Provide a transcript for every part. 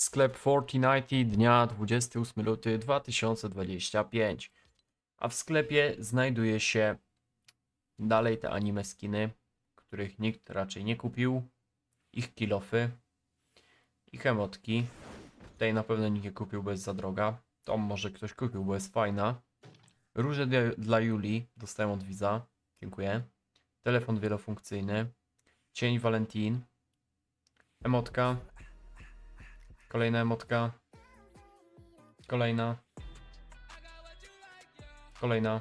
Sklep Fortnite dnia 28 luty 2025. A w sklepie znajduje się dalej te anime skiny, których nikt raczej nie kupił. Ich kilofy, ich emotki. Tej na pewno nikt nie kupił, bo jest za droga. Tą może ktoś kupił, bo jest fajna. Róże dla, dla Julii dostałem od widza. Dziękuję. Telefon wielofunkcyjny. Cień Valentin. Emotka. Kolejna emotka. Kolejna. Kolejna.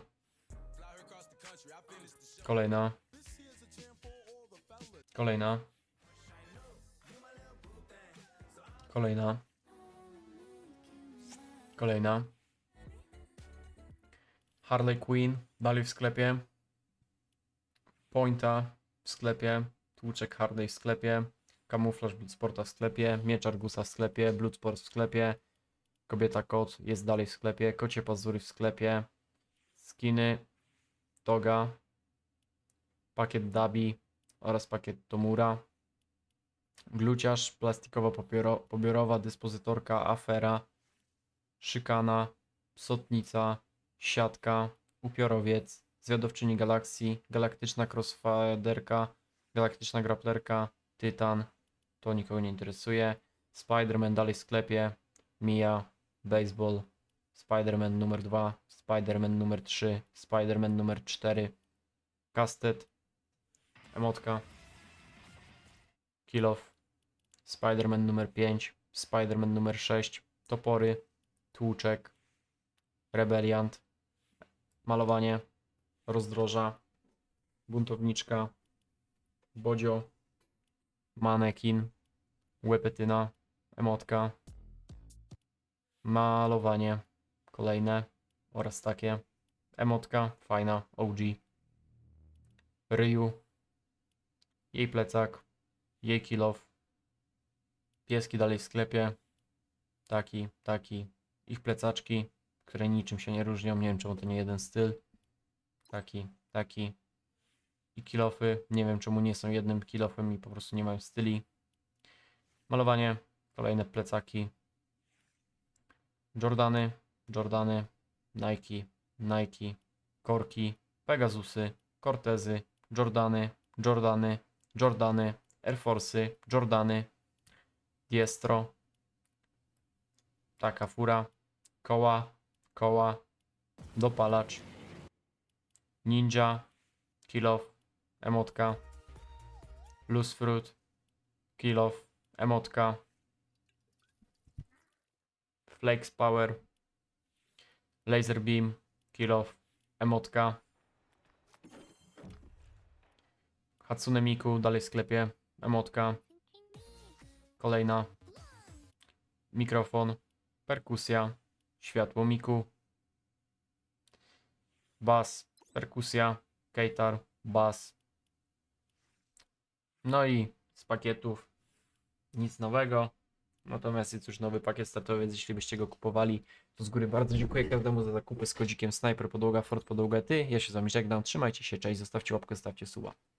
Kolejna. Kolejna. Kolejna. Kolejna. Harley Quinn, dalej w sklepie. Pointa w sklepie. Tłuczek Harley w sklepie. Kamuflaż Bloodsporta w sklepie. Miecz Argusa w sklepie. Bloodsport w sklepie. Kobieta kot jest dalej w sklepie. Kocie pazury w sklepie. Skiny. Toga. Pakiet Dabi oraz pakiet Tomura. Gluciarz, plastikowa popiero- pobiorowa, dyspozytorka, afera, szykana, psotnica, siatka, upiorowiec, zwiadowczyni galakcji, galaktyczna crossfaderka, galaktyczna grapplerka, tytan, to nikogo nie interesuje, Spider-Man dalej w sklepie, Mia, baseball, Spider-Man numer 2, Spider-Man numer 3, Spider-Man numer 4, Castet, emotka, Kill Off, Spider-Man numer 5, Spider-Man numer 6, topory, tłuczek, rebeliant, malowanie, rozdroża, buntowniczka, bodzio, manekin, łepetyna, emotka, malowanie, kolejne oraz takie, emotka, fajna, OG, Ryu, jej plecak, jej kilof, pieski dalej w sklepie, taki, taki, ich plecaczki, które niczym się nie różnią, nie wiem czemu to nie jeden styl, taki, taki i kilofy, nie wiem czemu nie są jednym kilofem i po prostu nie mają styli, malowanie, kolejne plecaki, Jordany, Jordany, Nike, Nike, korki, Pegasusy, Cortezy, Jordany, Jordany, Jordany, Air Force'y, Jordany, Diestro, taka fura, koła, koła, dopalacz, ninja, kilof, emotka, loose fruit, kilof, emotka, flex power, laser beam, kilof, emotka, Hatsune Miku dalej w sklepie, emotka, kolejna, mikrofon, perkusja, światło Miku, bas, perkusja, kejtar, bas. No i z pakietów nic nowego. Natomiast jest już nowy pakiet startowy, więc jeśli byście go kupowali, to z góry bardzo dziękuję każdemu za zakupy z kodzikiem Sniper Podłoga Ford Podłoga Ty. Ja się z wami żegnam, trzymajcie się, cześć, zostawcie łapkę, zostawcie suba.